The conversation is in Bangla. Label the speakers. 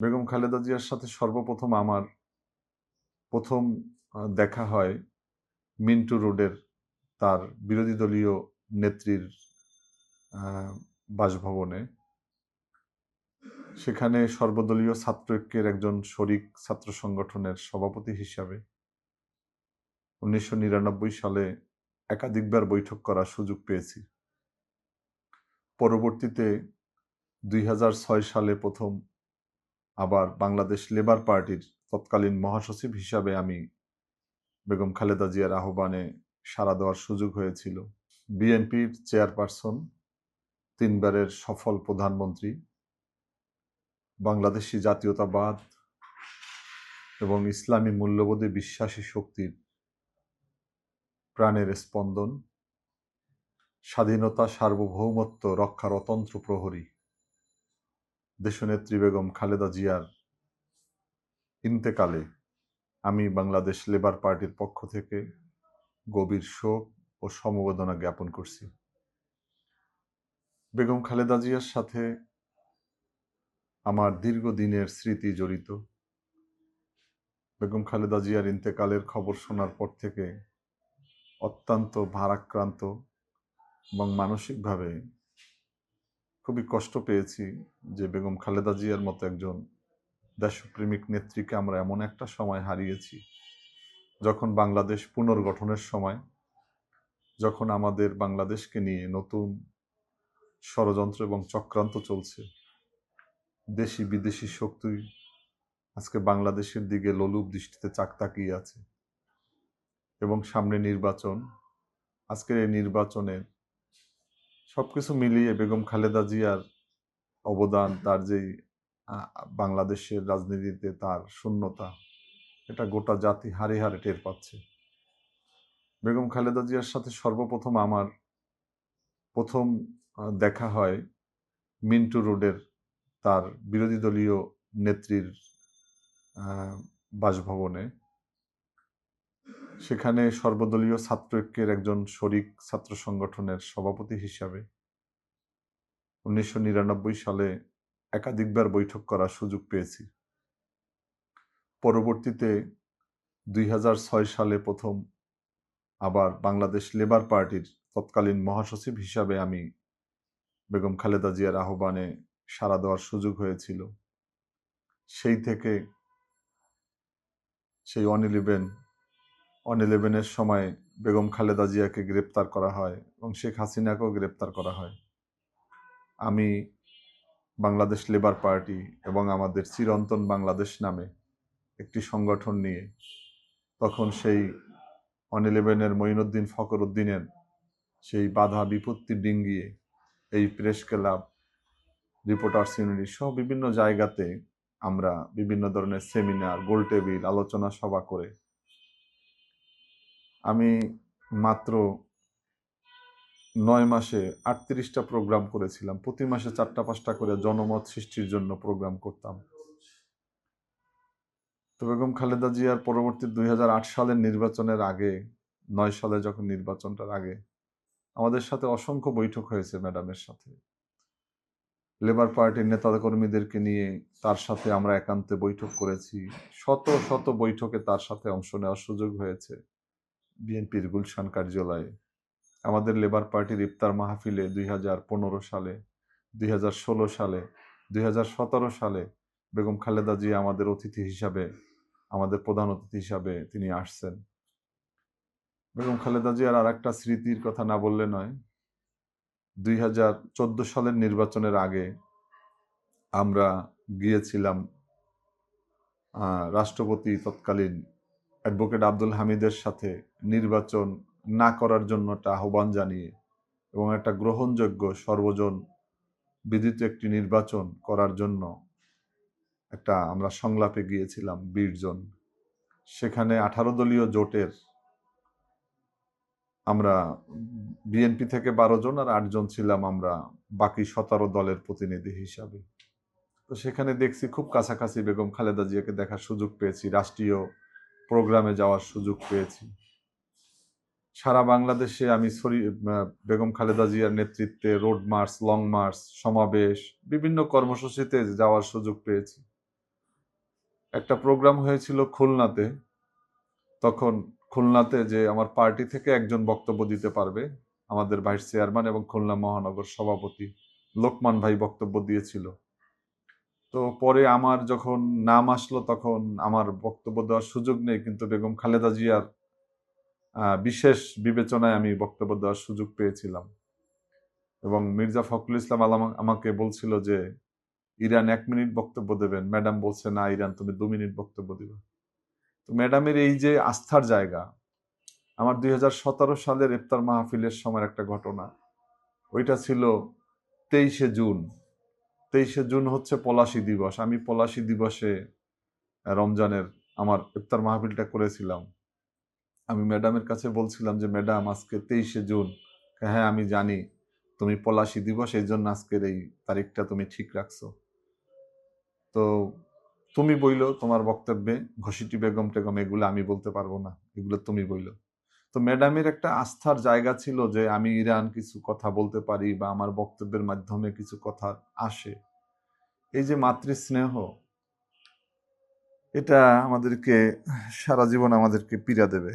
Speaker 1: বেগম খালেদা জিয়ার সাথে সর্বপ্রথম আমার প্রথম দেখা হয় মিন্টু রোডের তার বিরোধী দলীয় নেত্রীর বাসভবনে। সেখানে সর্বদলীয় ছাত্র ঐক্যের একজন শরিক ছাত্র সংগঠনের সভাপতি হিসাবে উনিশশো নিরানব্বই সালে একাধিকবার বৈঠক করার সুযোগ পেয়েছি। পরবর্তীতে দুই হাজার ছয় সালে প্রথম আবার বাংলাদেশ লেবার পার্টির তৎকালীন মহাসচিব হিসাবে আমি বেগম খালেদা জিয়ার আহ্বানে সাড়া দেওয়ার সুযোগ হয়েছিল। বিএনপির চেয়ারপারসন, তিনবারের সফল প্রধানমন্ত্রী, বাংলাদেশি জাতীয়তাবাদ এবং ইসলামী মূল্যবোধে বিশ্বাসী শক্তির প্রাণের স্পন্দন, স্বাধীনতা সার্বভৌমত্ব রক্ষার অতন্ত্র প্রহরী। দেশনেত্রী বেগম খালেদা জিয়ার ইন্তেকালে আমি বাংলাদেশ লেবার পার্টির পক্ষ থেকে গভীর শোক ও সমবেদনা জ্ঞাপন করছি। বেগম খালেদা জিয়ার সাথে আমার দীর্ঘদিনের স্মৃতি জড়িত। বেগম খালেদা জিয়ার ইন্তেকালের খবর শোনার পর থেকে অত্যন্ত ভারাক্রান্ত এবং মানসিকভাবে খুবই কষ্ট পেয়েছি যে বেগম খালেদা জিয়ার মতো একজন দেশপ্রেমিক নেত্রীকে আমরা এমন একটা সময় হারিয়েছি, যখন বাংলাদেশ পুনর্গঠনের সময়, যখন আমাদের বাংলাদেশকে নিয়ে নতুন ষড়যন্ত্র এবং চক্রান্ত চলছে। দেশি বিদেশি শক্তি আজকে বাংলাদেশের দিকে লোলুপ দৃষ্টিতে চাক তাকিয়ে আছে এবং সামনে নির্বাচন, আজকের এই নির্বাচনে সবকিছু মিলিয়ে বেগম খালেদা জিয়ার অবদান, তার যেই বাংলাদেশের রাজনীতিতে তার শূন্যতা, এটা গোটা জাতি হারে হারে টের পাচ্ছে। বেগম খালেদা জিয়ার সাথে সর্বপ্রথম আমার প্রথম দেখা হয় মিন্টু রোডের তার বিরোধী দলীয় নেত্রীর বাসভবনে। সেখানে সর্বদলীয় ছাত্র ঐক্যের একজন শরিক ছাত্র সংগঠনের সভাপতি হিসাবে উনিশশো নিরানব্বই সালে একাধিকবার বৈঠক করার সুযোগ পেয়েছি। পরবর্তীতে দুই হাজার ছয় সালে প্রথম আবার বাংলাদেশ লেবার পার্টির তৎকালীন মহাসচিব হিসাবে আমি বেগম খালেদা জিয়ার আহ্বানে সাড়া দেওয়ার সুযোগ হয়েছিল। সেই থেকে সেই ওয়ান ওয়ান ইলেভেনের সময় বেগম খালেদা জিয়াকে গ্রেপ্তার করা হয় এবং শেখ হাসিনাকেও গ্রেপ্তার করা হয়। আমি বাংলাদেশ লেবার পার্টি এবং আমাদের চিরন্তন বাংলাদেশ নামে একটি সংগঠন নিয়ে তখন সেই ওয়ান ইলেভেনের মঈনুদ্দিন ফকর উদ্দিনের সেই বাধা বিপত্তি ডিঙ্গিয়ে এই প্রেস ক্লাব, রিপোর্টার্স ইউনিটি সহ বিভিন্ন জায়গাতে আমরা বিভিন্ন ধরনের সেমিনার, গোল টেবিল, আলোচনা সভা করে আমি মাত্র নয় মাসে আটত্রিশটা প্রোগ্রাম করেছিলাম। প্রতি মাসে চারটা, পাঁচটা করে জনমত সৃষ্টির জন্য প্রোগ্রাম করতাম। তো বেগম খালেদা জিয়ার পরবর্তী দুই হাজার আট সালের নির্বাচনের আগে, নয় সালে যখন নির্বাচনটার আগে, আমাদের সাথে অসংখ্য বৈঠক হয়েছে ম্যাডামের সাথে। লেবার পার্টির নেতা কর্মীদেরকে নিয়ে তার সাথে আমরা একান্তে বৈঠক করেছি। শত শত বৈঠকে তার সাথে অংশ নেওয়ার সুযোগ হয়েছে। বিএনপির গুলশান কার্যালয়ে। আমাদের লেবার পার্টির ইফতার মাহফিলে দুই হাজার পনেরো সালে, দুই হাজার ষোলো সালে, দুই হাজার সতেরো সালে বেগম খালেদা জিয়া আমাদের অতিথি হিসাবে, আমাদের প্রধান অতিথি হিসাবে তিনি আসছেন। বেগম খালেদা জিয়ার আর একটা স্মৃতির কথা না বললে নয়, দুই সালের নির্বাচনের আগে আমরা গিয়েছিলাম রাষ্ট্রপতি তৎকালীন অ্যাডভোকেট আব্দুল হামিদের সাথে নির্বাচন না করার জন্য একটা আহ্বান জানিয়ে এবং একটা গ্রহণযোগ্য সর্বজন বিদিত একটি নির্বাচন করার জন্য একটা আমরা সংলাপে গিয়েছিলাম বীরজন সেখানে আঠারো দলীয় জোটের আমরা বিএনপি থেকে বারো জন আর আটজন ছিলাম আমরা বাকি সতেরো দলের প্রতিনিধি হিসাবে। তো সেখানে দেখছি খুব কাছাকাছি বেগম খালেদা জিয়াকে দেখার সুযোগ পেয়েছি। রাষ্ট্রীয় প্রোগ্রামে যাওয়ার সুযোগ পেয়েছি। সারা বাংলাদেশে আমি বেগম খালেদা জিয়ার নেতৃত্বে রোড মার্চ, লং মার্চ, সমাবেশ, বিভিন্ন কর্মসূচিতে যাওয়ার সুযোগ পেয়েছি। একটা প্রোগ্রাম হয়েছিল খুলনাতে। তখন খুলনাতে যে আমার পার্টি থেকে একজন বক্তব্য দিতে পারবে, আমাদের ভাইস চেয়ারম্যান এবং খুলনা মহানগর সভাপতি লোকমান ভাই বক্তব্য দিয়েছিল। তো পরে আমার যখন নাম আসলো তখন আমার বক্তব্য দেওয়ার সুযোগ নেই, কিন্তু বেগম খালেদা জিয়ার বিশেষ বিবেচনায় আমি বক্তব্য দেওয়ার সুযোগ পেয়েছিলাম। এবং মির্জা ফখরুল ইসলাম আলাম, আমাকে বলছিল যে, ইরান এক মিনিট বক্তব্য দেবেন। ম্যাডাম বলছে, না ইরান, তুমি দু মিনিট বক্তব্য দিবে। তো ম্যাডামের এই যে আস্থার জায়গা, আমার দুই হাজার সতেরো সালের ইফতার মাহফিলের সময় একটা ঘটনা, ওইটা ছিল তেইশে জুন। তেইশে জুন হচ্ছে পলাশী দিবস। আমি পলাশী দিবসে রমজানের আমার ইফতার মাহফিলটা করেছিলাম। আমি ম্যাডামের কাছে বলছিলাম যে, ম্যাডাম, আজকে তেইশে জুন। হ্যাঁ আমি জানি। তুমি পলাশী দিবস, এই জন্য আজকের এই তারিখটা তুমি ঠিক রাখছো। তো তুমি বইলো তোমার বক্তব্যে, ঘষিটি, বেগম টেগম, এগুলো আমি বলতে পারব না। এগুলো তুমি বইলো। তো ম্যাডামের একটা আস্থার জায়গা ছিল যে আমি ইরান কিছু কথা বলতে পারি বা আমার বক্তব্যের মাধ্যমে কিছু কথা আসে। এই যে মাতৃস্নেহ, এটা আমাদেরকে সারা জীবন আমাদেরকে পীড়া দেবে।